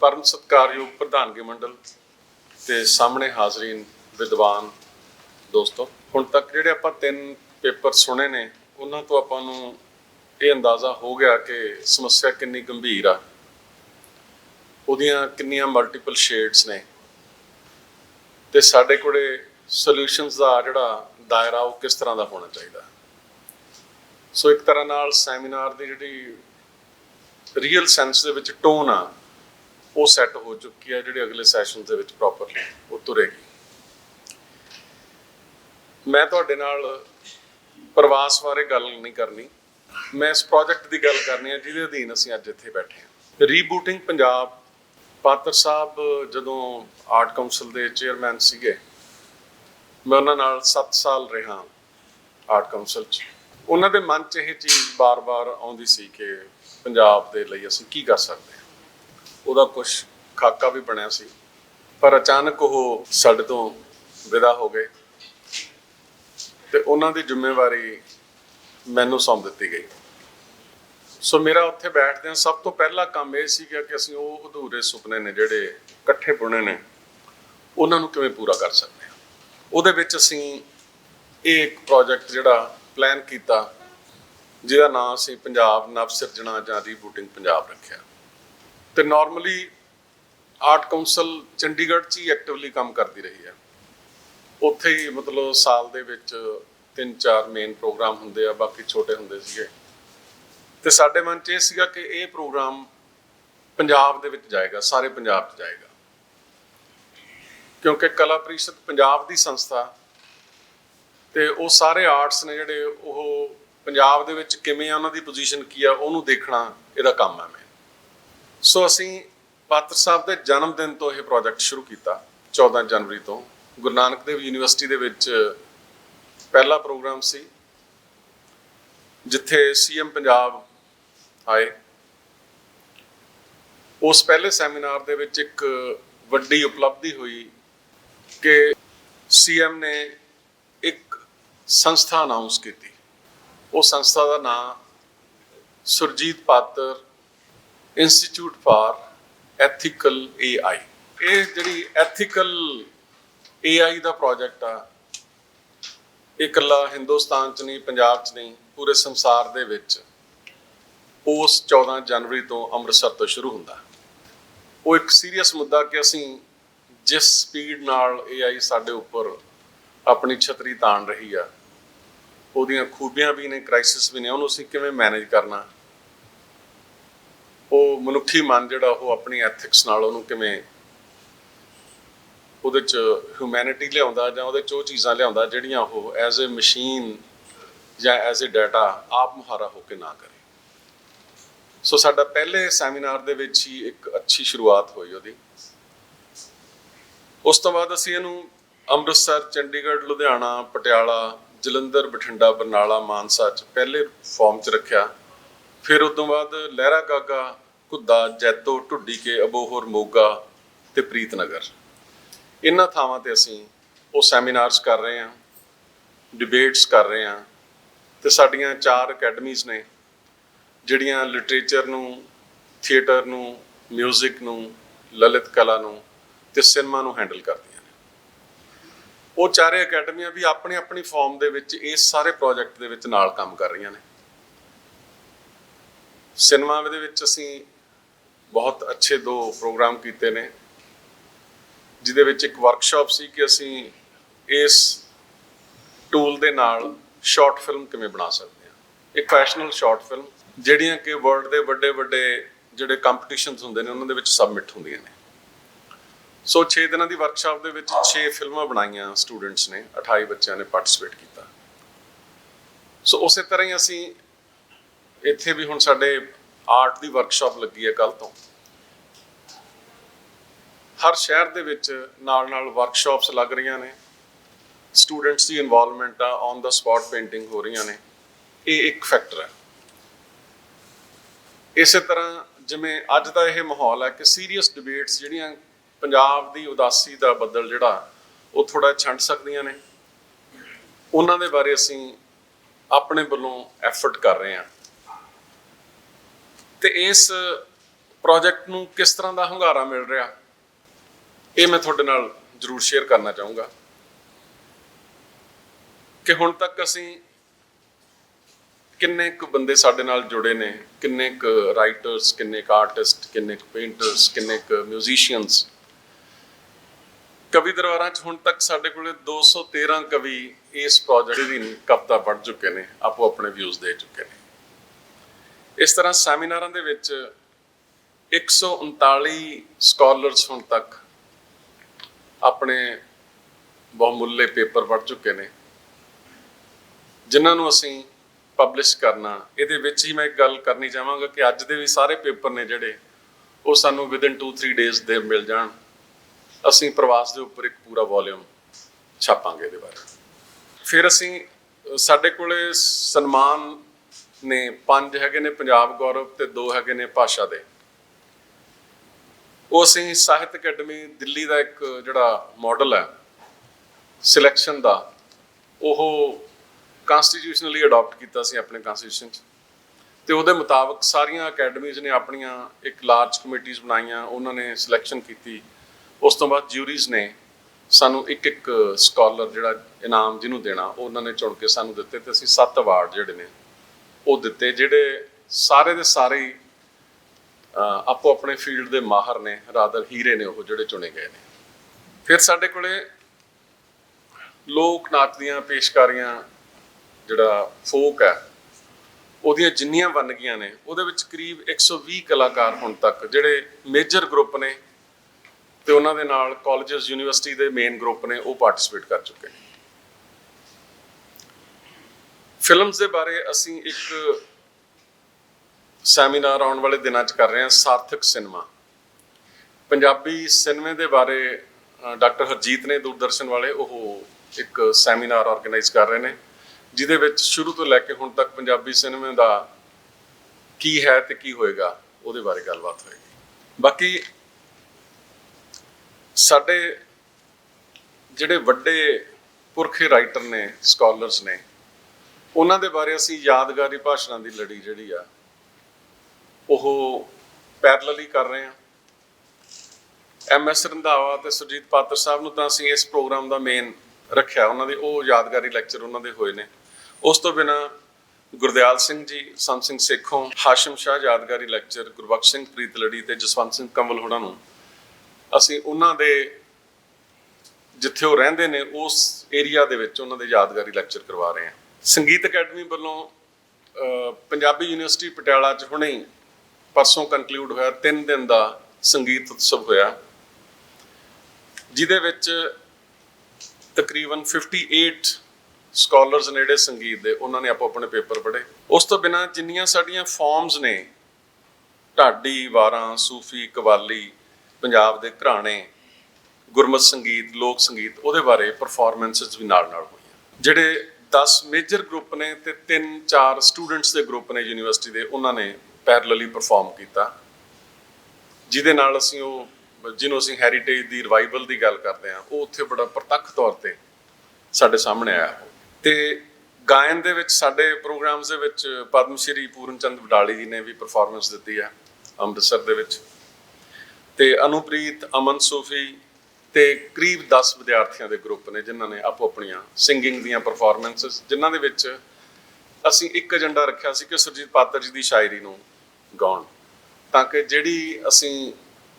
ਪਰਮ ਸਤਕਾਰਯੋਗ ਪ੍ਰਧਾਨਗੀ ਮੰਡਲ ਤੇ ਸਾਹਮਣੇ ਹਾਜ਼ਰੀਨ ਵਿਦਵਾਨ ਦੋਸਤੋ, ਹੁਣ ਤੱਕ ਜਿਹੜੇ ਆਪਾਂ ਤਿੰਨ ਪੇਪਰ ਸੁਣੇ ਨੇ, ਉਹਨਾਂ ਤੋਂ ਆਪਾਂ ਨੂੰ ਇਹ ਅੰਦਾਜ਼ਾ ਹੋ ਗਿਆ ਕਿ ਸਮੱਸਿਆ ਕਿੰਨੀ ਗੰਭੀਰ ਆ। ਉਹਦੀਆਂ ਕਿੰਨੀਆਂ ਮਲਟੀਪਲ ਸ਼ੇਡਸ ਨੇ। ਤੇ ਸਾਡੇ ਕੋਲੇ ਸੋਲੂਸ਼ਨਸ ਦਾ ਜਿਹੜਾ ਦਾਇਰਾ ਉਹ ਕਿਸ ਤਰ੍ਹਾਂ ਦਾ ਹੋਣਾ ਚਾਹੀਦਾ? ਸੋ ਇੱਕ ਤਰ੍ਹਾਂ ਨਾਲ ਸੈਮੀਨਾਰ ਦੀ ਜਿਹੜੀ ਰੀਅਲ ਸੈਂਸ ਦੇ ਵਿੱਚ ਟੋਨ ਆ ਉਹ ਸੈੱਟ ਹੋ ਚੁੱਕੀ ਹੈ ਜਿਹੜੇ ਅਗਲੇ ਸੈਸ਼ਨ ਦੇ ਵਿੱਚ ਪ੍ਰੋਪਰਲੀ ਉਹ ਤੁਰੇਗੀ। ਮੈਂ ਤੁਹਾਡੇ ਨਾਲ ਪ੍ਰਵਾਸ ਬਾਰੇ ਗੱਲ ਨਹੀਂ ਕਰਨੀ। ਮੈਂ ਇਸ ਪ੍ਰੋਜੈਕਟ ਦੀ ਗੱਲ ਕਰਨੀ ਹੈ, ਜਿਹਦੇ ਅਧੀਨ ਅਸੀਂ ਅੱਜ ਇੱਥੇ ਬੈਠੇ ਹਾਂ। ਰੀਬੂਟਿੰਗ ਪੰਜਾਬ, ਪਾਤਰ ਸਾਹਿਬ ਜਦੋਂ ਆਰਟ ਕਾਉਂਸਲ ਦੇ ਚੇਅਰਮੈਨ ਸੀਗੇ, ਮੈਂ ਉਹਨਾਂ ਨਾਲ 7 ਸਾਲ ਰਿਹਾ ਆਰਟ ਕਾਉਂਸਲ 'ਚ। ਉਹਨਾਂ ਦੇ ਮਨ 'ਚ ਇਹ ਚੀਜ਼ ਬਾਰ-ਬਾਰ ਆਉਂਦੀ ਸੀ ਕਿ ਪੰਜਾਬ ਦੇ ਲਈ ਅਸੀਂ ਕੀ ਕਰ ਸਕਦੇ ਹਾਂ। ਉਹਦਾ ਕੁਝ ਖਾਕਾ ਵੀ ਬਣਿਆ ਸੀ। ਪਰ ਅਚਾਨਕ ਉਹ ਸਾਡੇ ਤੋਂ ਵਿਦਾ ਹੋ ਗਏ ਤੇ ਉਹਨਾਂ ਦੀ ਜ਼ਿੰਮੇਵਾਰੀ ਮੈਨੂੰ ਸੌਂਪ ਦਿੱਤੀ ਗਈ। ਸੋ ਮੇਰਾ ਉੱਥੇ ਬੈਠਦਿਆਂ ਸਭ ਤੋਂ ਪਹਿਲਾ ਕੰਮ ਇਹ ਸੀਗਾ ਕਿ ਅਸੀਂ ਉਹ ਅਧੂਰੇ ਸੁਪਨੇ ਨੇ ਜਿਹੜੇ ਇਕੱਠੇ ਬੁਣੇ ਨੇ, ਉਹਨਾਂ ਨੂੰ ਕਿਵੇਂ ਪੂਰਾ ਕਰ ਸਕਦੇ ਹਾਂ। ਉਹਦੇ ਵਿੱਚ ਅਸੀਂ ਇਹ ਇੱਕ ਪ੍ਰੋਜੈਕਟ ਜਿਹੜਾ ਪਲਾਨ ਕੀਤਾ, ਜਿਹਦਾ ਨਾਮ ਅਸੀਂ ਪੰਜਾਬ ਨਵ ਸਿਰਜਣਾ ਜਾਂ ਰੀਬੂਟਿੰਗ ਪੰਜਾਬ ਰੱਖਿਆ। ਤੇ ਨਾਰਮਲੀ ਆਰਟ ਕਾਉਂਸਲ ਚੰਡੀਗੜ੍ਹ 'ਚ ਹੀ ਐਕਟਿਵਲੀ ਕੰਮ ਕਰਦੀ ਰਹੀ ਹੈ। ਉੱਥੇ ਹੀ ਮਤਲਬ ਸਾਲ ਦੇ ਵਿੱਚ ਤਿੰਨ ਚਾਰ ਮੇਨ ਪ੍ਰੋਗਰਾਮ ਹੁੰਦੇ ਆ, ਬਾਕੀ ਛੋਟੇ ਹੁੰਦੇ ਸੀਗੇ। ਤੇ ਸਾਡੇ ਮਨ 'ਚ ਇਹ ਸੀਗਾ ਕਿ ਇਹ ਪ੍ਰੋਗਰਾਮ ਪੰਜਾਬ ਦੇ ਵਿੱਚ ਜਾਏਗਾ, ਸਾਰੇ ਪੰਜਾਬ 'ਚ ਜਾਏਗਾ। ਕਿਉਂਕਿ ਕਲਾ ਪ੍ਰੀਸ਼ਦ ਪੰਜਾਬ ਦੀ ਸੰਸਥਾ ਤੇ ਉਹ ਸਾਰੇ ਆਰਟਸ ਨੇ ਜਿਹੜੇ ਉਹ ਪੰਜਾਬ ਦੇ ਵਿੱਚ ਕਿਵੇਂ ਆ, ਉਹਨਾਂ ਦੀ ਪੋਜੀਸ਼ਨ ਕੀ ਆ, ਉਹਨੂੰ ਦੇਖਣਾ ਇਹਦਾ ਕੰਮ ਆ ਮੈਂ ਸੋ ਅਸੀਂ ਪਾਤਰ ਸਾਹਿਬ ਦੇ ਜਨਮ ਦਿਨ ਤੋਂ ਇਹ ਪ੍ਰੋਜੈਕਟ ਸ਼ੁਰੂ ਕੀਤਾ 14 ਜਨਵਰੀ ਤੋਂ। ਗੁਰੂ ਨਾਨਕ ਦੇਵ ਯੂਨੀਵਰਸਿਟੀ ਦੇ ਵਿੱਚ ਪਹਿਲਾ ਪ੍ਰੋਗਰਾਮ ਸੀ, ਜਿੱਥੇ ਸੀਐਮ ਪੰਜਾਬ ਆਏ। ਉਸ ਪਹਿਲੇ ਸੈਮੀਨਾਰ ਦੇ ਵਿੱਚ ਇੱਕ ਵੱਡੀ ਉਪਲਬਧੀ ਹੋਈ ਕਿ ਸੀਐਮ ਨੇ ਇੱਕ ਸੰਸਥਾ ਅਨਾਉਂਸ ਕੀਤੀ। ਉਹ ਸੰਸਥਾ ਦਾ ਨਾਮ Surjit Patar institute for ethical AI ਇਹ ਜਿਹੜੀ ਐਥੀਕਲ ਏਆਈ ਦਾ ਪ੍ਰੋਜੈਕਟ ਆ, ਇਹ ਇਕੱਲਾ ਹਿੰਦੁਸਤਾਨ 'ਚ ਨਹੀਂ, ਪੰਜਾਬ 'ਚ ਨਹੀਂ, ਪੂਰੇ ਸੰਸਾਰ ਦੇ ਵਿੱਚ ਉਸ 14 ਜਨਵਰੀ ਤੋਂ ਅੰਮ੍ਰਿਤਸਰ ਤੋਂ ਸ਼ੁਰੂ ਹੁੰਦਾ। ਉਹ ਇੱਕ ਸੀਰੀਅਸ ਮੁੱਦਾ ਕਿ ਅਸੀਂ ਜਿਸ ਸਪੀਡ ਨਾਲ AI ਸਾਡੇ ਉੱਪਰ ਆਪਣੀ ਛਤਰੀ ਤਾਣ ਰਹੀ ਆ, ਉਹਦੀਆਂ ਖੂਬੀਆਂ ਵੀ ਨੇ ਕ੍ਰਾਈਸਿਸ ਵੀ ਨੇ, ਉਹਨੂੰ ਅਸੀਂ ਕਿਵੇਂ ਮੈਨੇਜ ਕਰਨਾ ਉਹ ਮਨੁੱਖੀ ਮਨ ਜਿਹੜਾ ਉਹ ਆਪਣੀ ਐਥਿਕਸ ਨਾਲ ਉਹਨੂੰ ਕਿਵੇਂ ਉਹਦੇ ਚ ਹਿਊਮੈਨਿਟੀ ਲਿਆਉਂਦਾ ਜਾਂ ਉਹਦੇ ਚ ਉਹ ਚੀਜ਼ਾਂ ਲਿਆਉਂਦਾ ਜਿਹੜੀਆਂ ਉਹ ਐਜ਼ ਅ ਮਸ਼ੀਨ ਜਾਂ ਐਜ਼ ਅ ਡਾਟਾ ਆਪ ਮੁਹਾਰਾ ਹੋ ਕੇ ਨਾ ਕਰੇ। ਸੋ ਸਾਡਾ ਪਹਿਲੇ ਸੈਮੀਨਾਰ ਦੇ ਵਿੱਚ ਹੀ ਇੱਕ ਅੱਛੀ ਸ਼ੁਰੂਆਤ ਹੋਈ ਉਹਦੀ। ਉਸ ਤੋਂ ਬਾਅਦ ਅਸੀਂ ਇਹਨੂੰ ਅੰਮ੍ਰਿਤਸਰ, ਚੰਡੀਗੜ੍ਹ, ਲੁਧਿਆਣਾ, ਪਟਿਆਲਾ, ਜਲੰਧਰ, ਬਠਿੰਡਾ, ਬਰਨਾਲਾ, ਮਾਨਸਾ ਚ ਪਹਿਲੇ ਫਾਰਮ ਚ ਰੱਖਿਆ। ਫਿਰ ਉਸ ਤੋਂ ਬਾਅਦ ਲਹਿਰਾ ਗਾਗਾ, ਘੁੱਦਾ, ਜੈਤੋ, ਢੁੱਡੀ ਕੇ, ਅਬੋਹਰ, ਮੋਗਾ ਤੇ ਪ੍ਰੀਤਨਗਰ। ਇਹਨਾਂ ਥਾਵਾਂ ਤੇ ਅਸੀਂ ਉਹ ਸੈਮੀਨਾਰਸ ਕਰ ਰਹੇ ਹਾਂ ਡਿਬੇਟਸ ਕਰ ਰਹੇ ਹਾਂ ਤੇ ਸਾਡੀਆਂ ਚਾਰ ਅਕੈਡਮੀਜ਼ ਨੇ, ਜਿਹੜੀਆਂ ਲਿਟਰੇਚਰ ਨੂੰ ਥੀਏਟਰ ਨੂੰ 뮤직 ਨੂੰ, ਲਲਿਤ ਕਲਾ ਨੂੰ ਤੇ ਸਿਨੇਮਾ ਨੂੰ ਹੈਂਡਲ ਕਰਦੀਆਂ ਨੇ। ਉਹ ਚਾਰੇ ਅਕੈਡਮੀਆਂ ਵੀ ਆਪਣੇ ਆਪਣੀ ਫਾਰਮ ਦੇ ਵਿੱਚ ਇਸ ਸਾਰੇ ਪ੍ਰੋਜੈਕਟ ਦੇ ਵਿੱਚ ਨਾਲ ਕੰਮ ਕਰ ਰਹੀਆਂ ਨੇ। ਸਿਨੇਮਾ ਦੇ ਵਿੱਚ ਅਸੀਂ ਬਹੁਤ ਅੱਛੇ ਦੋ ਪ੍ਰੋਗਰਾਮ ਕੀਤੇ ਨੇ, ਜਿਹਦੇ ਵਿੱਚ ਇੱਕ ਵਰਕਸ਼ਾਪ ਸੀ ਕਿ ਅਸੀਂ ਇਸ ਟੂਲ ਦੇ ਨਾਲ ਸ਼ਾਰਟ ਫਿਲਮ ਕਿਵੇਂ ਬਣਾ ਸਕਦੇ ਹਾਂ। ਇੱਕ ਫੈਸ਼ਨਲ ਸ਼ਾਰਟ ਫਿਲਮ ਜਿਹੜੀਆਂ ਕਿ ਵਰਲਡ ਦੇ ਵੱਡੇ ਵੱਡੇ ਜਿਹੜੇ ਕੰਪੀਟੀਸ਼ਨਸ ਹੁੰਦੇ ਨੇ, ਉਹਨਾਂ ਦੇ ਵਿੱਚ ਸਬਮਿਟ ਹੁੰਦੀਆਂ ਨੇ। ਸੋ 6 ਦਿਨਾਂ ਦੀ ਵਰਕਸ਼ਾਪ ਦੇ ਵਿੱਚ 6 ਫਿਲਮਾਂ ਬਣਾਈਆਂ ਸਟੂਡੈਂਟਸ ਨੇ 28 ਬੱਚਿਆਂ ਨੇ ਪਾਰਟਿਸਿਪੇਟ ਕੀਤਾ। ਸੋ ਉਸੇ ਤਰ੍ਹਾਂ ਹੀ ਅਸੀਂ ਇੱਥੇ ਵੀ ਹੁਣ ਸਾਡੇ ਆਰਟ ਦੀ ਵਰਕਸ਼ਾਪ ਲੱਗੀ ਹੈ ਕੱਲ ਤੋਂ। ਹਰ ਸ਼ਹਿਰ ਦੇ ਵਿੱਚ ਨਾਲ ਨਾਲ ਵਰਕਸ਼ਾਪਸ ਲੱਗ ਰਹੀਆਂ ਨੇ। ਸਟੂਡੈਂਟਸ ਦੀ ਇਨਵੋਲਵਮੈਂਟ ਆ ਔਨ ਦਾ ਸਪੌਟ ਪੇਂਟਿੰਗ ਹੋ ਰਹੀਆਂ ਨੇ। ਇਹ ਇੱਕ ਫੈਕਟਰ ਹੈ। ਇਸੇ ਤਰ੍ਹਾਂ ਜਿਵੇਂ ਅੱਜ ਦਾ ਇਹ ਮਾਹੌਲ ਹੈ ਕਿ ਸੀਰੀਅਸ ਡਿਬੇਟਸ ਜਿਹੜੀਆਂ ਪੰਜਾਬ ਦੀ ਉਦਾਸੀ ਦਾ ਬੱਦਲ ਜਿਹੜਾ, ਉਹ ਥੋੜਾ ਛੰਡ ਸਕਦੀਆਂ ਨੇ। ਉਹਨਾਂ ਦੇ ਬਾਰੇ ਅਸੀਂ ਆਪਣੇ ਵੱਲੋਂ ਐਫਰਟ ਕਰ ਰਹੇ ਹਾਂ। ਤੇ ਇਸ ਪ੍ਰੋਜੈਕਟ ਨੂੰ ਕਿਸ ਤਰ੍ਹਾਂ ਦਾ ਹੁੰਗਾਰਾ ਮਿਲ ਰਿਹਾ? ਇਹ ਮੈਂ ਤੁਹਾਡੇ ਨਾਲ ਜ਼ਰੂਰ ਸ਼ੇਅਰ ਕਰਨਾ ਚਾਹੂੰਗਾ। ਕਿ ਹੁਣ ਤੱਕ ਅਸੀਂ ਕਿੰਨੇ ਕੁ ਬੰਦੇ ਸਾਡੇ ਨਾਲ ਜੁੜੇ ਨੇ, ਕਿੰਨੇ ਕੁ ਰਾਈਟਰਸ ਕਿੰਨੇ ਕੁ ਆਰਟਿਸਟ ਕਿੰਨੇ ਕੁ ਪੇਂਟਰਸ ਕਿੰਨੇ ਕੁ ਮਿਊਜ਼ੀਸ਼ੀਅਨਸ ਕਵੀ ਦਰਬਾਰਾਂ 'ਚ ਹੁਣ ਤੱਕ ਸਾਡੇ ਕੋਲੇ 213 ਕਵੀ ਇਸ ਪ੍ਰੋਜੈਕਟ ਦੀ ਕਵਿਤਾ ਪੜ੍ਹ ਚੁੱਕੇ ਨੇ ਆਪੋ ਆਪਣੇ ਵਿਊਜ਼ ਦੇ ਚੁੱਕੇ ਨੇ। ਇਸ ਤਰ੍ਹਾਂ ਸੈਮੀਨਾਰਾਂ ਦੇ ਵਿੱਚ 139 ਸਕਾਲਰਸ ਹੁਣ ਤੱਕ ਆਪਣੇ ਬਹੁਮੁੱਲੇ ਪੇਪਰ ਪੜ੍ਹ ਚੁੱਕੇ ਨੇ, ਜਿਨ੍ਹਾਂ ਨੂੰ ਅਸੀਂ ਪਬਲਿਸ਼ ਕਰਨਾ, ਇਹਦੇ ਵਿੱਚ ਹੀ ਮੈਂ ਇੱਕ ਗੱਲ ਕਰਨੀ ਚਾਹਾਂਗਾ ਕਿ ਅੱਜ ਦੇ ਵੀ ਸਾਰੇ ਪੇਪਰ ਨੇ ਜਿਹੜੇ, ਉਹ ਸਾਨੂੰ ਵਿਦਿਨ 2-3 ਡੇਜ਼ ਦੇ ਮਿਲ ਜਾਣ। ਅਸੀਂ ਪ੍ਰਵਾਸ ਦੇ ਉੱਪਰ ਇੱਕ ਪੂਰਾ ਵੋਲਿਊਮ ਛਾਪਾਂਗੇ ਇਹਦੇ ਬਾਰੇ। ਫਿਰ ਅਸੀਂ, ਸਾਡੇ ਕੋਲੇ ਸਨਮਾਨ ਨੇ ਪੰਜ ਹੈਗੇ ਨੇ ਪੰਜਾਬ ਗੌਰਵ ਤੇ ਦੋ ਹੈਗੇ ਨੇ ਭਾਸ਼ਾ ਦੇ। ਉਹ ਅਸੀਂ ਸਾਹਿਤ ਅਕੈਡਮੀ ਦਿੱਲੀ ਦਾ ਇੱਕ ਜਿਹੜਾ ਮਾਡਲ ਹੈ ਸਿਲੈਕਸ਼ਨ ਦਾ, ਉਹ ਕਨਸਟੀਟਿਊਸ਼ਨਲੀ ਅਡਾਪਟ ਕੀਤਾ ਸੀ ਆਪਣੇ ਕਨਸਟੀਟਿਊਸ਼ਨ 'ਚ। ਤੇ ਉਹਦੇ ਮੁਤਾਬਕ ਸਾਰੀਆਂ ਅਕੈਡਮੀਜ਼ ਨੇ ਆਪਣੀਆਂ ਇੱਕ ਲਾਰਜ ਕਮੇਟੀਆਂ ਬਣਾਈਆਂ, ਉਹਨਾਂ ਨੇ ਸਿਲੈਕਸ਼ਨ ਕੀਤੀ। ਉਸ ਤੋਂ ਬਾਅਦ ਜਿਊਰੀਜ਼ ਨੇ ਸਾਨੂੰ ਇੱਕ ਇੱਕ ਸਕਾਲਰ ਜਿਹੜਾ ਇਨਾਮ ਜਿਹਨੂੰ ਦੇਣਾ, ਉਹਨਾਂ ਨੇ ਚੁਣ ਕੇ ਸਾਨੂੰ ਦਿੱਤੇ ਤੇ ਅਸੀਂ ਸੱਤ ਅਵਾਰਡ ਜਿਹੜੇ ਨੇ ਉਹ ਦਿੱਤੇ, ਜਿਹੜੇ ਸਾਰੇ ਦੇ ਸਾਰੇ ਆਪੋ ਆਪਣੇ ਫੀਲਡ ਦੇ ਮਾਹਰ ਨੇ ਰਾਦਰ ਹੀਰੇ ਨੇ ਉਹ ਜਿਹੜੇ ਚੁਣੇ ਗਏ ਨੇ। ਫਿਰ ਸਾਡੇ ਕੋਲੇ ਲੋਕ ਨਾਚ ਦੀਆਂ ਪੇਸ਼ਕਾਰੀਆਂ, ਜਿਹੜਾ ਫੋਕ ਹੈ, ਉਹਦੀਆਂ ਜਿੰਨੀਆਂ ਵੰਨਗੀਆਂ ਨੇ, ਉਹਦੇ ਵਿੱਚ ਕਰੀਬ 120 ਕਲਾਕਾਰ ਹੁਣ ਤੱਕ, ਜਿਹੜੇ ਮੇਜਰ ਗਰੁੱਪ ਨੇ, ਤੇ ਉਹਨਾਂ ਦੇ ਨਾਲ ਕਾਲਜਸ ਯੂਨੀਵਰਸਿਟੀ ਦੇ ਮੇਨ ਗਰੁੱਪ ਨੇ, ਉਹ ਪਾਰਟਿਸਿਪੇਟ ਕਰ ਚੁੱਕੇ ਨੇ। ਫਿਲਮਸ ਦੇ ਬਾਰੇ ਅਸੀਂ ਇੱਕ ਸੈਮੀਨਾਰ ਆਉਣ ਵਾਲੇ ਦਿਨਾਂ 'ਚ ਕਰ ਰਹੇ ਹਾਂ, ਸਾਰਥਕ ਸਿਨੇਮਾ। ਪੰਜਾਬੀ ਸਿਨੇਮੇ ਦੇ ਬਾਰੇ ਡਾਕਟਰ ਹਰਜੀਤ ਨੇ ਦੂਰਦਰਸ਼ਨ ਵਾਲੇ ਉਹ ਇੱਕ ਸੈਮੀਨਾਰ ਆਰਗੇਨਾਈਜ਼ ਕਰ ਰਹੇ ਨੇ, ਜਿਹਦੇ ਵਿੱਚ ਸ਼ੁਰੂ ਤੋਂ ਲੈ ਕੇ ਹੁਣ ਤੱਕ ਪੰਜਾਬੀ ਸਿਨੇਮੇ ਦਾ ਕੀ ਹੈ ਤੇ ਕੀ ਹੋਏਗਾ, ਉਹਦੇ ਬਾਰੇ ਗੱਲਬਾਤ ਹੋਏਗੀ। ਬਾਕੀ ਸਾਡੇ ਜਿਹੜੇ ਵੱਡੇ ਪੁਰਖੇ ਰਾਈਟਰ ਨੇ, ਸਕਾਲਰਸ ਨੇ ਉਹਨਾਂ ਦੇ ਬਾਰੇ ਅਸੀਂ ਯਾਦਗਾਰੀ ਭਾਸ਼ਣਾਂ ਦੀ ਲੜੀ ਜਿਹੜੀ ਆ, ਉਹ ਪੈਰਲਲੀ ਕਰ ਰਹੇ ਹਾਂ। ਐਮ ਐਸ ਰੰਧਾਵਾ ਤੇ ਸੁਰਜੀਤ ਪਾਤਰ ਸਾਹਿਬ ਨੂੰ ਤਾਂ ਅਸੀਂ ਇਸ ਪ੍ਰੋਗਰਾਮ ਦਾ ਮੇਨ ਰੱਖਿਆ। ਉਹਨਾਂ ਦੇ ਉਹ ਯਾਦਗਾਰੀ ਲੈਕਚਰ ਉਹਨਾਂ ਦੇ ਹੋਏ ਨੇ। ਉਸ ਤੋਂ ਬਿਨਾ ਗੁਰਦਿਆਲ ਸਿੰਘ ਜੀ, ਸੰਤ ਸਿੰਘ ਸੇਖੋਂ, ਹਾਸ਼ਮ ਸ਼ਾਹ ਯਾਦਗਾਰੀ ਲੈਕਚਰ ਗੁਰਬਖਸ਼ ਸਿੰਘ ਪ੍ਰੀਤਲੜੀ ਤੇ ਜਸਵੰਤ ਸਿੰਘ ਕੰਵਲ ਹੋਣਾ ਨੂੰ ਅਸੀਂ ਉਹਨਾਂ ਦੇ ਜਿੱਥੇ ਉਹ ਰਹਿੰਦੇ ਨੇ, ਉਸ ਏਰੀਆ ਦੇ ਵਿੱਚ ਉਹਨਾਂ ਦੇ ਯਾਦਗਾਰੀ ਲੈਕਚਰ ਕਰਵਾ ਰਹੇ ਹਾਂ। ਸੰਗੀਤ ਅਕੈਡਮੀ ਵੱਲੋਂ ਪੰਜਾਬੀ ਯੂਨੀਵਰਸਿਟੀ ਪਟਿਆਲਾ 'ਚ ਹੁਣੇ ਪਰਸੋਂ ਕੰਕਲੂਡ ਹੋਇਆ 3 ਦਿਨ ਦਾ ਸੰਗੀਤ ਉਤਸਵ ਹੋਇਆ। ਜਿਹਦੇ ਵਿੱਚ ਤਕਰੀਬਨ 58 ਸਕਾਲਰਸ ਨੇੜੇ ਸੰਗੀਤ ਦੇ, ਉਹਨਾਂ ਨੇ ਆਪੋ ਆਪਣੇ ਪੇਪਰ ਪੜ੍ਹੇ। ਉਸ ਤੋਂ ਬਿਨਾ ਜਿੰਨੀਆਂ ਸਾਡੀਆਂ ਫਾਰਮਸ ਨੇ, ਢਾਡੀ, ਵਾਰਾਂ, ਸੂਫੀ, ਕਵਾਲੀ, ਪੰਜਾਬ ਦੇ ਘਰਾਣੇ, ਗੁਰਮਤ ਸੰਗੀਤ, ਲੋਕ ਸੰਗੀਤ, ਉਹਦੇ ਬਾਰੇ ਪਰਫਾਰਮੈਂਸਸ ਵੀ ਨਾਲ ਨਾਲ ਹੋਈਆਂ। ਜਿਹੜੇ 10 ਮੇਜਰ ਗਰੁੱਪ ਨੇ ਤੇ 3 4 ਸਟੂਡੈਂਟਸ ਦੇ ਗਰੁੱਪ ਨੇ ਯੂਨੀਵਰਸਿਟੀ ਦੇ, ਉਹਨਾਂ ਨੇ ਪੈਰਲਲੀ ਪਰਫਾਰਮ ਕੀਤਾ। ਜਿਹਦੇ ਨਾਲ ਅਸੀਂ ਉਹ, ਜਿਹਨੂੰ ਅਸੀਂ ਹੈਰੀਟੇਜ ਦੀ ਰਿਵਾਈਵਲ ਦੀ ਗੱਲ ਕਰਦੇ ਹਾਂ, ਉਹ ਉੱਥੇ ਬੜਾ ਪ੍ਰਤੱਖ ਤੌਰ ਤੇ ਸਾਡੇ ਸਾਹਮਣੇ ਆਇਆ। ਤੇ ਗਾਇਨ ਦੇ ਵਿੱਚ ਸਾਡੇ ਪ੍ਰੋਗਰਾਮਸ ਦੇ ਵਿੱਚ ਪਦਮ ਸ਼੍ਰੀ ਪੂਰਨ ਚੰਦ ਵਡਾਲੀ ਜੀ ਨੇ ਵੀ ਪਰਫਾਰਮੈਂਸ ਦਿੱਤੀ ਹੈ ਅੰਮ੍ਰਿਤਸਰ ਦੇ ਵਿੱਚ। ਤੇ ਅਨੁਪ੍ਰੀਤ, ਅਮਨ ਸੂਫੀ ਤੇ ਕਰੀਬ 10 ਵਿਦਿਆਰਥੀਆਂ ਦੇ ਗਰੁੱਪ ਨੇ ਜਿਨ੍ਹਾਂ ਨੇ ਆਪੋ ਆਪਣੀਆਂ ਸਿੰਗਿੰਗ ਦੀਆਂ ਪਰਫਾਰਮੈਂਸਸ ਜਿਨ੍ਹਾਂ ਦੇ ਵਿੱਚ ਅਸੀਂ ਇੱਕ ਏਜੰਡਾ ਰੱਖਿਆ ਸੀ ਕਿ ਸੁਰਜੀਤ ਪਾਤਰ ਜੀ ਦੀ ਸ਼ਾਇਰੀ ਨੂੰ ਗਾਉਣ। ਤਾਂ ਕਿ ਜਿਹੜੀ ਅਸੀਂ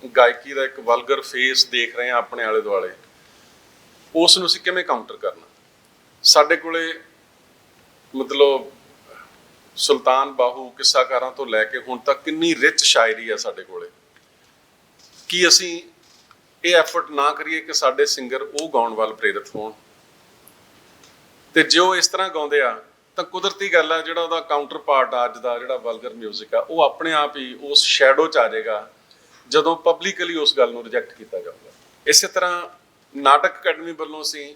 ਗਾਇਕੀ ਦਾ ਇੱਕ ਵਲਗਰ ਫੇਸ ਦੇਖ ਰਹੇ ਹਾਂ ਆਪਣੇ ਆਲੇ ਦੁਆਲੇ ਉਸ ਨੂੰ ਅਸੀਂ ਕਿਵੇਂ ਕਾਊਂਟਰ ਕਰਨਾ? ਸਾਡੇ ਕੋਲੇ ਮਤਲਬ ਸੁਲਤਾਨ ਬਾਹੂ ਕਿੱਸਾਕਾਰਾਂ ਤੋਂ ਲੈ ਕੇ ਹੁਣ ਤੱਕ ਕਿੰਨੀ ਰਿਚ ਸ਼ਾਇਰੀ ਆ ਸਾਡੇ ਕੋਲੇ। ਕੀ ਅਸੀਂ ਇਹ ਐਫਰਟ ਨਾ ਕਰੀਏ ਕਿ ਸਾਡੇ ਸਿੰਗਰ ਉਹ ਗਾਉਣ ਵੱਲ ਪ੍ਰੇਰਿਤ ਹੋਣ। ਤੇ ਜੋ ਇਸ ਤਰ੍ਹਾਂ ਗਾਉਂਦੇ ਆ, ਤਾਂ ਕੁਦਰਤੀ ਗੱਲ ਆ, ਜਿਹੜਾ ਉਹਦਾ ਕਾਊਂਟਰ ਪਾਰਟ ਆ ਅੱਜ ਦਾ ਜਿਹੜਾ ਵਲਗਰ 뮤직 ਆ, ਉਹ ਆਪਣੇ ਆਪ ਹੀ ਉਸ ਸ਼ੈਡੋ ਚ ਆ ਜਾਏਗਾ, ਜਦੋਂ ਪਬਲਿਕਲੀ ਉਸ ਗੱਲ ਨੂੰ ਰਿਜੈਕਟ ਕੀਤਾ ਜਾਊਗਾ। ਇਸੇ ਤਰ੍ਹਾਂ ਨਾਟਕ ਅਕੈਡਮੀ ਵੱਲੋਂ ਅਸੀਂ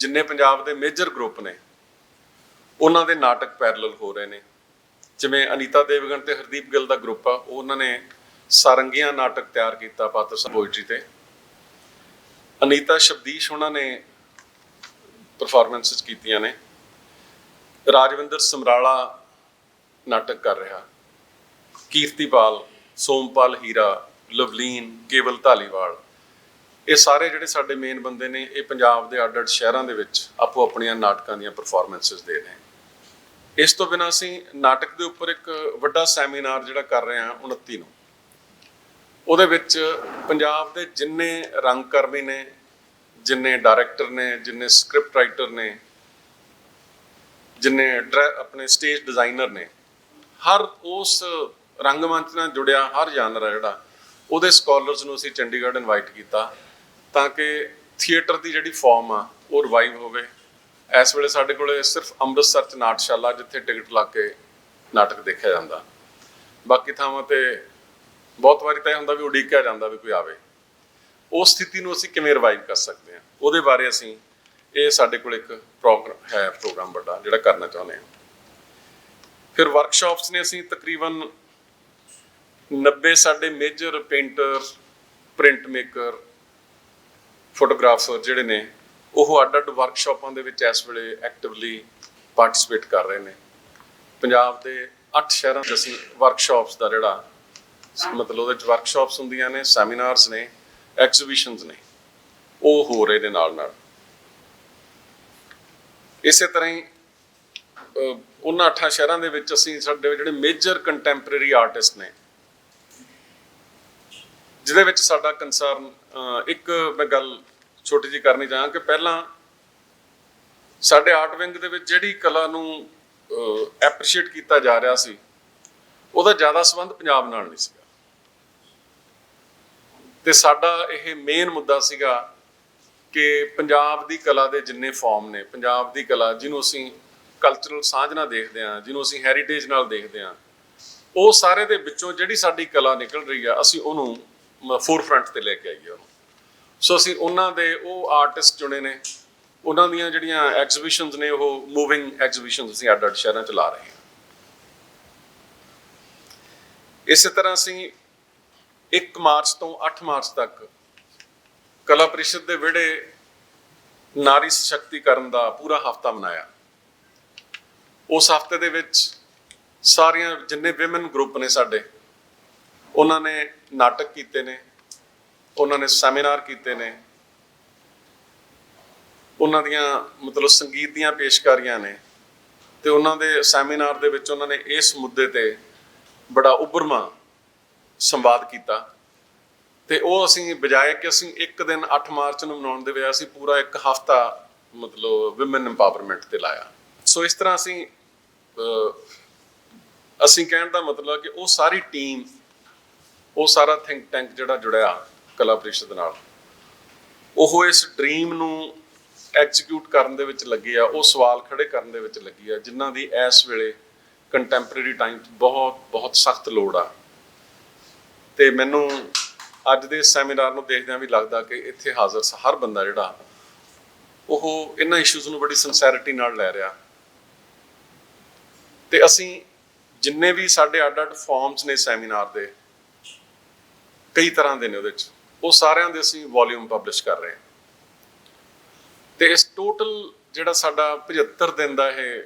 ਜਿੰਨੇ ਪੰਜਾਬ ਦੇ ਮੇਜਰ ਗਰੁੱਪ ਨੇ, ਉਹਨਾਂ ਦੇ ਨਾਟਕ ਪੈਰਲਲ ਹੋ ਰਹੇ ਨੇ। ਜਿਵੇਂ ਅਨੀਤਾ ਦੇਵਗਨ ਤੇ ਹਰਦੀਪ ਗਿੱਲ ਦਾ ਗਰੁੱਪ ਆ ਉਹਨਾਂ ਨੇ ਸਾਰੰਗੀਆਂ ਨਾਟਕ ਤਿਆਰ ਕੀਤਾ ਪਾਤਰ ਸਾਹਿਬ ਪੋਇਟਰੀ ਤੇ। ਅਨੀਤਾ ਸ਼ਬਦੀਸ਼ ਉਹਨਾਂ ਨੇ ਪਰਫਾਰਮੈਂਸਸ ਕੀਤੀਆਂ ਨੇ। ਰਾਜਵਿੰਦਰ ਸਮਰਾਲਾ ਨਾਟਕ ਕਰ ਰਿਹਾ। ਕੀਰਤੀਪਾਲ, ਸੋਮਪਾਲ ਹੀਰਾ, ਲਵਲੀਨ, ਕੇਵਲ ਧਾਲੀਵਾਲ। ਇਹ ਸਾਰੇ ਜਿਹੜੇ ਸਾਡੇ ਮੇਨ ਬੰਦੇ ਨੇ, ਇਹ ਪੰਜਾਬ ਦੇ ਅੱਡ-ਅੱਡ ਸ਼ਹਿਰਾਂ ਦੇ ਵਿੱਚ ਆਪੋ ਆਪਣੀਆਂ ਨਾਟਕਾਂ ਦੀਆਂ ਪਰਫਾਰਮੈਂਸਸ ਦੇ ਰਹੇ ਇਸ ਤੋਂ ਬਿਨਾਂ ਅਸੀਂ ਨਾਟਕ ਦੇ ਉੱਪਰ ਇੱਕ ਵੱਡਾ ਸੈਮੀਨਾਰ ਜਿਹੜਾ ਕਰ ਰਹੇ ਹਾਂ 29 ਨੂੰ। ਉਹਦੇ ਵਿੱਚ ਪੰਜਾਬ ਦੇ ਜਿੰਨੇ ਰੰਗਕਰਮੀ ਨੇ, ਜਿੰਨੇ ਡਾਇਰੈਕਟਰ ਨੇ, ਜਿੰਨੇ ਸਕ੍ਰਿਪਟ ਰਾਈਟਰ ਨੇ, ਜਿੰਨੇ ਡਰਾ- ਆਪਣੇ ਸਟੇਜ ਡਿਜ਼ਾਈਨਰ ਨੇ, ਹਰ ਉਸ ਰੰਗਮੰਚ ਨਾਲ ਜੁੜਿਆ ਹਰ ਜਾਨਰ ਹੈ ਜਿਹੜਾ, ਉਹਦੇ ਸਕਾਲਰਸ ਨੂੰ ਅਸੀਂ ਚੰਡੀਗੜ੍ਹ ਇਨਵਾਈਟ ਕੀਤਾ ਤਾਂ ਕਿ ਥੀਏਟਰ ਦੀ ਜਿਹੜੀ ਫਾਰਮ ਆ, ਉਹ ਰਿਵਾਈਵ ਹੋਵੇ। ਇਸ ਵੇਲੇ ਸਾਡੇ ਕੋਲੇ ਸਿਰਫ ਅੰਮ੍ਰਿਤਸਰ ਚ ਨਾਟਸ਼ਾਲਾ ਜਿੱਥੇ ਟਿਕਟ ਲਾ ਕੇ ਨਾਟਕ ਦੇਖਿਆ ਜਾਂਦਾ। ਬਾਕੀ ਥਾਵਾਂ ਤੇ ਬਹੁਤ ਵਾਰੀ ਤਾਂ ਇਹ ਹੁੰਦਾ ਵੀ ਉਡੀਕਿਆ ਜਾਂਦਾ ਵੀ ਕੋਈ ਆਵੇ। ਉਸ ਸਥਿਤੀ ਨੂੰ ਅਸੀਂ ਕਿਵੇਂ ਰਿਵਾਈਵ ਕਰ ਸਕਦੇ ਹਾਂ? ਉਹਦੇ ਬਾਰੇ ਅਸੀਂ ਇਹ ਸਾਡੇ ਕੋਲ ਇੱਕ ਪ੍ਰੋਗਰਾਮ ਹੈ ਪ੍ਰੋਗਰਾਮ ਵੱਡਾ, ਜਿਹੜਾ ਕਰਨਾ ਚਾਹੁੰਦੇ ਹਾਂ। ਫਿਰ ਵਰਕਸ਼ਾਪਸ ਨੇ ਅਸੀਂ ਤਕਰੀਬਨ 90 ਸਾਡੇ major painter print maker photographer ਜਿਹੜੇ ਨੇ, ਉਹ ਅੱਡ-ਅੱਡ ਵਰਕਸ਼ਾਪਾਂ ਦੇ ਵਿੱਚ ਇਸ ਵੇਲੇ ਐਕਟਿਵਲੀ ਪਾਰਟਿਸਿਪੇਟ ਕਰ ਰਹੇ ਨੇ। ਪੰਜਾਬ ਦੇ 8 ਸ਼ਹਿਰਾਂ 'ਚ ਅਸੀਂ ਵਰਕਸ਼ਾਪਸ ਦਾ ਜਿਹੜਾ ਮਤਲਬ ਉਹਦੇ 'ਚ ਵਰਕਸ਼ਾਪਸ ਹੁੰਦੀਆਂ ਨੇ ਸੈਮੀਨਾਰਸ ਨੇ ਐਗਜ਼ੀਬਿਸ਼ਨਸ ਨੇ, ਉਹ ਹੋ ਰਹੇ ਨੇ ਨਾਲ ਨਾਲ। ਇਸੇ ਤਰ੍ਹਾਂ ਹੀ ਉਹਨਾਂ ਅੱਠਾਂ ਸ਼ਹਿਰਾਂ ਦੇ ਵਿੱਚ ਅਸੀਂ ਸਾਡੇ ਜਿਹੜੇ ਮੇਜਰ ਕੰਟੈਂਪਰੇਰੀ ਆਰਟਿਸਟ ਨੇ, ਜਿਹਦੇ ਵਿੱਚ ਸਾਡਾ ਕੰਸਰਨ ਇੱਕ ਮੈਂ ਗੱਲ ਛੋਟੀ ਜੀ ਕਰਨੀ ਚਾਹਾਂ ਕਿ ਪਹਿਲਾਂ ਸਾਡੇ ਆਰਟ ਵਿੰਗ ਦੇ ਵਿੱਚ ਜਿਹੜੀ ਕਲਾ ਨੂੰ ਐਪਰੀਸ਼ੀਏਟ ਕੀਤਾ ਜਾ ਰਿਹਾ ਸੀ, ਉਹਦਾ ਜ਼ਿਆਦਾ ਸੰਬੰਧ ਪੰਜਾਬ ਨਾਲ ਨਹੀਂ ਸੀ। ਤੇ ਸਾਡਾ ਇਹ ਮੇਨ ਮੁੱਦਾ ਸੀਗਾ ਕਿ ਪੰਜਾਬ ਦੀ ਕਲਾ ਦੇ ਜਿੰਨੇ ਫਾਰਮ ਨੇ, ਪੰਜਾਬ ਦੀ ਕਲਾ ਜਿਹਨੂੰ ਅਸੀਂ ਕਲਚਰਲ ਸਾਂਝ ਨਾਲ ਦੇਖਦੇ ਹਾਂ, ਜਿਹਨੂੰ ਅਸੀਂ ਹੈਰੀਟੇਜ ਨਾਲ ਦੇਖਦੇ ਹਾਂ, ਉਹ ਸਾਰੇ ਦੇ ਵਿੱਚੋਂ ਜਿਹੜੀ ਸਾਡੀ ਕਲਾ ਨਿਕਲ ਰਹੀ ਆ, ਅਸੀਂ ਉਹਨੂੰ ਫੋਰਫਰੰਟ ਤੇ ਲੈ ਕੇ ਆਈਏ ਉਹਨੂੰ। ਸੋ ਅਸੀਂ ਉਹਨਾਂ ਦੇ ਉਹ ਆਰਟਿਸਟ ਚੁਣੇ ਨੇ, ਉਹਨਾਂ ਦੀਆਂ ਜਿਹੜੀਆਂ ਐਗਜ਼ੀਬਿਸ਼ਨਸ ਨੇ, ਉਹ ਮੂਵਿੰਗ ਐਗਜ਼ੀਬਿਸ਼ਨਸ ਅਸੀਂ ਅੱਡ-ਅੱਡ ਸ਼ਹਿਰਾਂ ਚ ਲਾ ਰਹੇ ਹਾਂ। ਇਸੇ ਤਰ੍ਹਾਂ ਅਸੀਂ 1 ਮਾਰਚ ਤੋਂ 8 ਮਾਰਚ ਤੱਕ ਕਲਾ ਪ੍ਰੀਸ਼ਦ ਦੇ ਵਿਹੜੇ ਨਾਰੀ ਸਸ਼ਕਤੀਕਰਨ ਦਾ ਪੂਰਾ ਹਫਤਾ ਮਨਾਇਆ। ਉਸ ਹਫ਼ਤੇ ਦੇ ਵਿੱਚ ਸਾਰੀਆਂ ਜਿੰਨੇ ਔਮਨ ਗਰੁੱਪ ਨੇ ਸਾਡੇ, ਉਹਨਾਂ ਨੇ ਨਾਟਕ ਕੀਤੇ ਨੇ, ਉਹਨਾਂ ਨੇ ਸੈਮੀਨਾਰ ਕੀਤੇ ਨੇ, ਉਹਨਾਂ ਦੀਆਂ ਮਤਲਬ ਸੰਗੀਤ ਦੀਆਂ ਪੇਸ਼ਕਾਰੀਆਂ ਨੇ ਤੇ ਉਹਨਾਂ ਦੇ ਸੈਮੀਨਾਰ ਦੇ ਵਿੱਚ ਉਹਨਾਂ ਨੇ ਇਸ ਮੁੱਦੇ ਤੇ ਬੜਾ ਉੱਭਰਮਾ ਸੰਵਾਦ ਕੀਤਾ। ਤੇ ਉਹ ਅਸੀਂ ਬਜਾਏ ਕਿ ਅਸੀਂ ਇੱਕ ਦਿਨ 8 ਮਾਰਚ ਨੂੰ ਮਨਾਉਣ ਦੇ ਬਜਾਏ ਅਸੀਂ ਪੂਰਾ ਇੱਕ ਹਫਤਾ ਮਤਲਬ ਔਮਨ ਐਮਪਾਵਰਮੈਂਟ ਤੇ ਲਾਇਆ। ਸੋ ਇਸ ਤਰ੍ਹਾਂ ਅਸੀਂ ਅਸੀਂ ਕਹਿਣ ਦਾ ਮਤਲਬ ਹੈ ਕਿ ਉਹ ਸਾਰੀ ਟੀਮ ਉਹ ਸਾਰਾ ਥਿੰਕ ਟੈਂਕ ਜਿਹੜਾ ਜੁੜਿਆ ਕਲਾ ਪ੍ਰੀਸ਼ਦ ਨਾਲ, ਉਹ ਇਸ ਡ੍ਰੀਮ ਨੂੰ ਐਗਜ਼ੀਕਿਊਟ ਕਰਨ ਦੇ ਵਿੱਚ ਲੱਗੇ ਆ, ਉਹ ਸਵਾਲ ਖੜੇ ਕਰਨ ਦੇ ਵਿੱਚ ਲੱਗੀ ਆ, ਜਿਨ੍ਹਾਂ ਦੀ ਇਸ ਵੇਲੇ ਕੰਟੈਂਪਰੇਰੀ ਟਾਈਮ 'ਚ ਬਹੁਤ ਬਹੁਤ ਸਖਤ ਲੋੜ ਆ। ਤੇ ਮੈਨੂੰ ਅੱਜ ਦੇ ਸੈਮੀਨਾਰ ਨੂੰ ਦੇਖਦਿਆਂ ਵੀ ਲੱਗਦਾ ਕਿ ਇੱਥੇ ਹਾਜ਼ਰ ਹਰ ਬੰਦਾ ਜਿਹੜਾ, ਉਹ ਇਹਨਾਂ ਇਸ਼ੂਜ਼ ਨੂੰ ਬੜੀ ਸਿੰਸੈਰਿਟੀ ਨਾਲ ਲੈ ਰਿਹਾ। ਤੇ ਅਸੀਂ ਜਿੰਨੇ ਵੀ ਸਾਡੇ ਅੱਡ-ਅੱਡ ਫਾਰਮਸ ਨੇ ਸੈਮੀਨਾਰ ਦੇ, ਕਈ ਤਰ੍ਹਾਂ ਦੇ ਨੇ ਉਹਦੇ ਚ ਉਹ ਸਾਰਿਆਂ ਦੇ ਅਸੀਂ ਵੋਲਿਊਮ ਪਬਲਿਸ਼ ਕਰ ਰਹੇ ਹਾਂ। ਤੇ ਇਸ ਟੋਟਲ ਜਿਹੜਾ ਸਾਡਾ 75 ਦਿਨ ਦਾ ਇਹ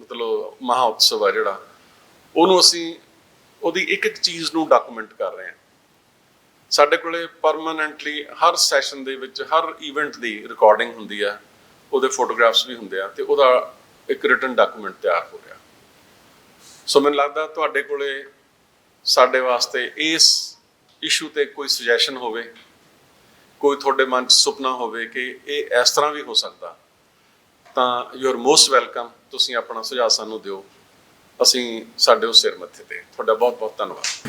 ਮਤਲਬ ਮਹਾ ਉਤਸਵ ਆ ਜਿਹੜਾ, ਉਹਨੂੰ ਅਸੀਂ ਉਹਦੀ ਇੱਕ ਇੱਕ ਚੀਜ਼ ਨੂੰ ਡਾਕੂਮੈਂਟ ਕਰ ਰਹੇ ਹਾਂ। ਸਾਡੇ ਕੋਲੇ ਪਰਮਾਨੈਂਟਲੀ ਹਰ ਸੈਸ਼ਨ ਦੇ ਵਿੱਚ, ਹਰ ਇਵੈਂਟ ਦੀ ਰਿਕਾਰਡਿੰਗ ਹੁੰਦੀ ਆ, ਉਹਦੇ ਫੋਟੋਗ੍ਰਾਫਸ ਵੀ ਹੁੰਦੇ ਆ ਤੇ ਉਹਦਾ ਇੱਕ ਰਿਟਨ ਡਾਕੂਮੈਂਟ ਤਿਆਰ ਹੋ ਰਿਹਾ। ਸੋ ਮੈਨੂੰ ਲੱਗਦਾ ਤੁਹਾਡੇ ਕੋਲੇ ਸਾਡੇ ਵਾਸਤੇ ਇਸ ਇਸ਼ੂ ਤੇ ਕੋਈ ਸੁਜੈਸ਼ਨ ਹੋਵੇ, ਕੋਈ ਤੁਹਾਡੇ ਮਨ 'ਚ ਸੁਪਨਾ ਹੋਵੇ ਕਿ ਇਹ ਇਸ ਤਰ੍ਹਾਂ ਵੀ ਹੋ ਸਕਦਾ, ਤਾਂ ਯੂ ਆਰ ਮੋਸਟ ਵੈਲਕਮ ਤੁਸੀਂ ਆਪਣਾ ਸੁਝਾਅ ਸਾਨੂੰ ਦਿਓ। ਅਸੀਂ ਸਾਡੇ ਉਸ ਸਿਰ ਮੱਥੇ ਤੇ ਤੁਹਾਡਾ ਬਹੁਤ ਬਹੁਤ ਧੰਨਵਾਦ।